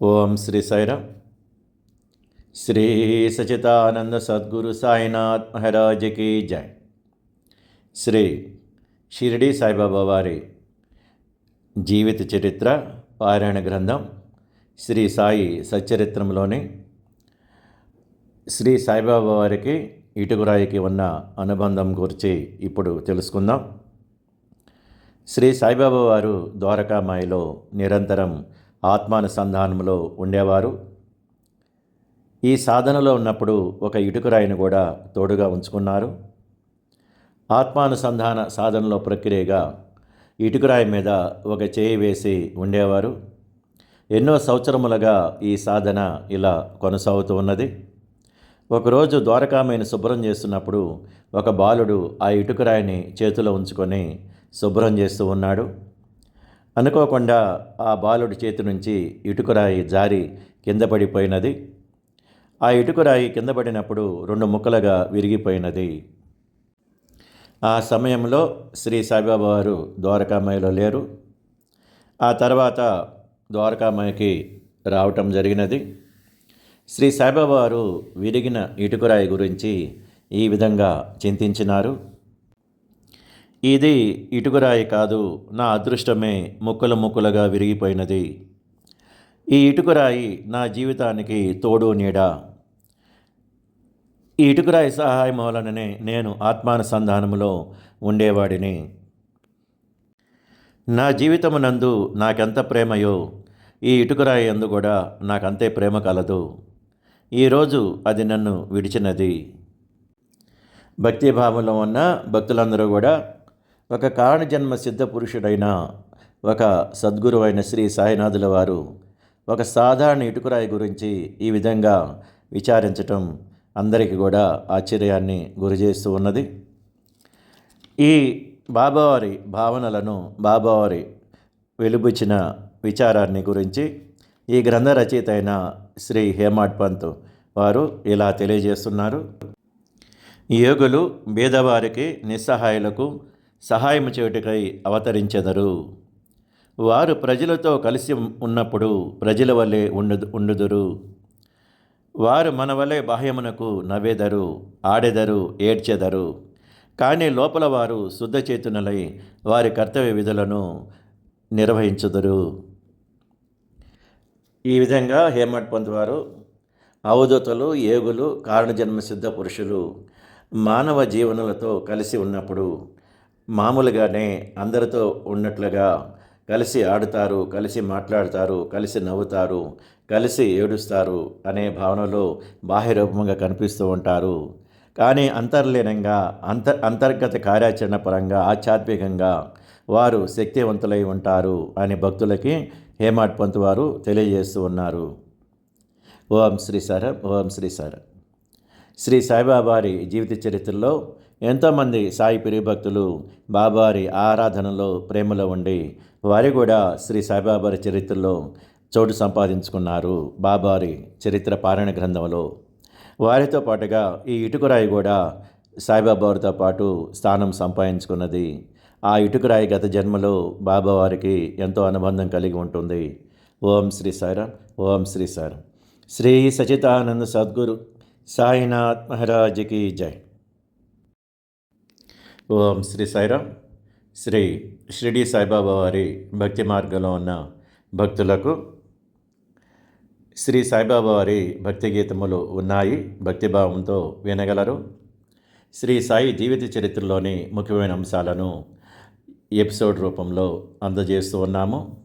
ఓం శ్రీ సైరా శ్రీ సచితానంద సద్గురు సాయినాథ్ మహారాజకి జై. శ్రీ షిరిడి సాయిబాబా వారి జీవిత చరిత్ర పారాయణ గ్రంథం శ్రీ సాయి సచ్చరిత్రంలోని శ్రీ సాయిబాబా వారికి ఇటుకురాయికి ఉన్న అనుబంధం గురించి ఇప్పుడు తెలుసుకుందాం. శ్రీ సాయిబాబా వారు ద్వారకామాయిలో నిరంతరం ఆత్మానుసంధానంలో ఉండేవారు. ఈ సాధనలో ఉన్నప్పుడు ఒక ఇటుకరాయిని కూడా తోడుగా ఉంచుకున్నారు. ఆత్మానుసంధాన సాధనలో ప్రక్రియగా ఇటుకరాయి మీద ఒక చేయి వేసి ఉండేవారు. ఎన్నో సంవత్సరములుగా ఈ సాధన ఇలా కొనసాగుతూ ఉన్నది. ఒకరోజు ద్వారకామైన శుభ్రం చేస్తున్నప్పుడు ఒక బాలుడు ఆ ఇటుకరాయిని చేతిలో ఉంచుకొని శుభ్రం చేస్తూ ఉన్నాడు. అనుకోకుండా ఆ బాలుడి చేతి నుంచి ఇటుకరాయి జారి కింద పడిపోయినది. ఆ ఇటుకరాయి కింద పడినప్పుడు రెండు ముక్కలుగా విరిగిపోయినది. ఆ సమయంలో శ్రీ సాయిబాబా వారు ద్వారకామాయిలో లేరు. ఆ తర్వాత ద్వారకామాయికి రావటం జరిగినది. శ్రీ సాయిబాబా వారు విరిగిన ఇటుకరాయి గురించి ఈ విధంగా చింతించినారు. ఇది ఇటుకురాయి కాదు నా అదృష్టమే ముక్కలు ముక్కలుగా విరిగిపోయినది. ఈ ఇటుకురాయి నా జీవితానికి తోడు నీడ? ఈ ఇటుకురాయి సహాయం వలననే నేను ఆత్మానుసంధానంలో ఉండేవాడిని. నా జీవితమునందు నాకెంత ప్రేమయో ఈ ఇటుకురాయి అందు కూడా నాకంతే ప్రేమ కలదు. ఈరోజు అది నన్ను విడిచినది. భక్తిభావంలో ఉన్న భక్తులందరూ కూడా ఒక కారణజన్మ సిద్ధ పురుషుడైన ఒక సద్గురు అయిన శ్రీ సాయినాథుల వారు ఒక సాధారణ ఇటుకురాయి గురించి ఈ విధంగా విచారించటం అందరికీ కూడా ఆశ్చర్యాన్ని గురిచేస్తూ ఉన్నది. ఈ బాబావారి భావనలను బాబావారి వెలుబుచ్చిన విచారాన్ని గురించి ఈ గ్రంథ రచయిత అయిన శ్రీ హేమాడ్ పంత్ వారు ఇలా తెలియజేస్తున్నారు. యోగులు బీదవారికి నిస్సహాయులకు సహాయం చేయుటకై అవతరించెదరు. వారు ప్రజలతో కలిసి ఉన్నప్పుడు ప్రజల వలె ఉండు ఉండుదురు. వారు మన వలె బాహ్యమునకు నవ్వేదరు ఆడెదరు ఏడ్చెదరు. కానీ లోపల వారు శుద్ధ చేతునలై వారి కర్తవ్య విధులను నిర్వహించుదురు. ఈ విధంగా హేమట్ పంత్ వారు అవధూతలు ఏగులు కారణజన్మ సిద్ధ పురుషులు మానవ జీవనులతో కలిసి ఉన్నప్పుడు మామూలుగానే అందరితో ఉన్నట్లుగా కలిసి ఆడుతారు కలిసి మాట్లాడతారు కలిసి నవ్వుతారు కలిసి ఏడుస్తారు అనే భావనలో బాహ్యరూపంగా కనిపిస్తూ ఉంటారు. కానీ అంతర్లీనంగా అంతర్ అంతర్గత కార్యాచరణ పరంగా ఆధ్యాత్మికంగా వారు శక్తివంతులై ఉంటారు అని భక్తులకి హేమాట్ పంత్ వారు తెలియజేస్తూ ఉన్నారు. ఓం శ్రీ సర ఓం శ్రీ సర. శ్రీ సాయిబాబారి జీవిత చరిత్రలో ఎంతోమంది సాయి పిరి భక్తులు బాబారి ఆరాధనలో ప్రేమలో ఉండి వారి కూడా శ్రీ సాయిబాబారి చరిత్రలో చోటు సంపాదించుకున్నారు బాబారి చరిత్ర పారాయణ గ్రంథంలో. వారితో పాటుగా ఈ ఇటుకురాయి కూడా సాయిబాబావారితో పాటు స్థానం సంపాదించుకున్నది. ఆ ఇటుకురాయి గత జన్మలో బాబావారికి ఎంతో అనుబంధం కలిగి ఉంటుంది. ఓం శ్రీ సాయిరామ్ ఓం శ్రీ సాయిరామ్. శ్రీ సచితానంద సద్గురు సాయినాథ్ మహారాజ్కి జై. ఓం శ్రీ సాయిరామ్ శ్రీ షిరిడి సాయిబాబా వారి భక్తి మార్గంలో ఉన్న భక్తులకు శ్రీ సాయిబాబా వారి భక్తి గీతములు ఉన్నాయి. భక్తిభావంతో వినగలరు. శ్రీ సాయి జీవిత చరిత్రలోని ముఖ్యమైన అంశాలను ఎపిసోడ్ రూపంలో అందజేస్తూ ఉన్నాము.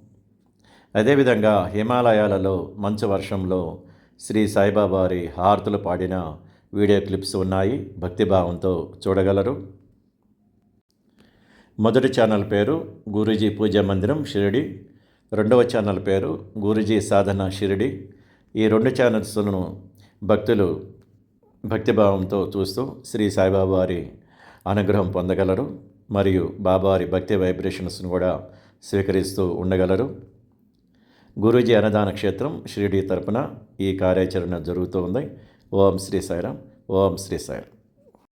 అదేవిధంగా హిమాలయాలలో మంచు వర్షంలో శ్రీ సాయిబాబా వారి హారతులు పాడిన వీడియో క్లిప్స్ ఉన్నాయి. భక్తిభావంతో చూడగలరు. మొదటి ఛానల్ పేరు గురూజీ పూజా మందిరం షిరిడి. రెండవ ఛానల్ పేరు గురూజీ సాధన షిరిడి. ఈ రెండు ఛానల్స్ను భక్తులు భక్తిభావంతో చూస్తూ శ్రీ సాయిబాబా వారి అనుగ్రహం పొందగలరు. మరియు బాబావారి భక్తి వైబ్రేషన్స్ను కూడా స్వీకరిస్తూ ఉండగలరు. గురూజీ అన్నదాన క్షేత్రం షిరిడి తరపున ఈ కార్యాచరణ జరుగుతూ ఉంది. ఓం శ్రీ సాయిరాం ఓం శ్రీ సాయిరాం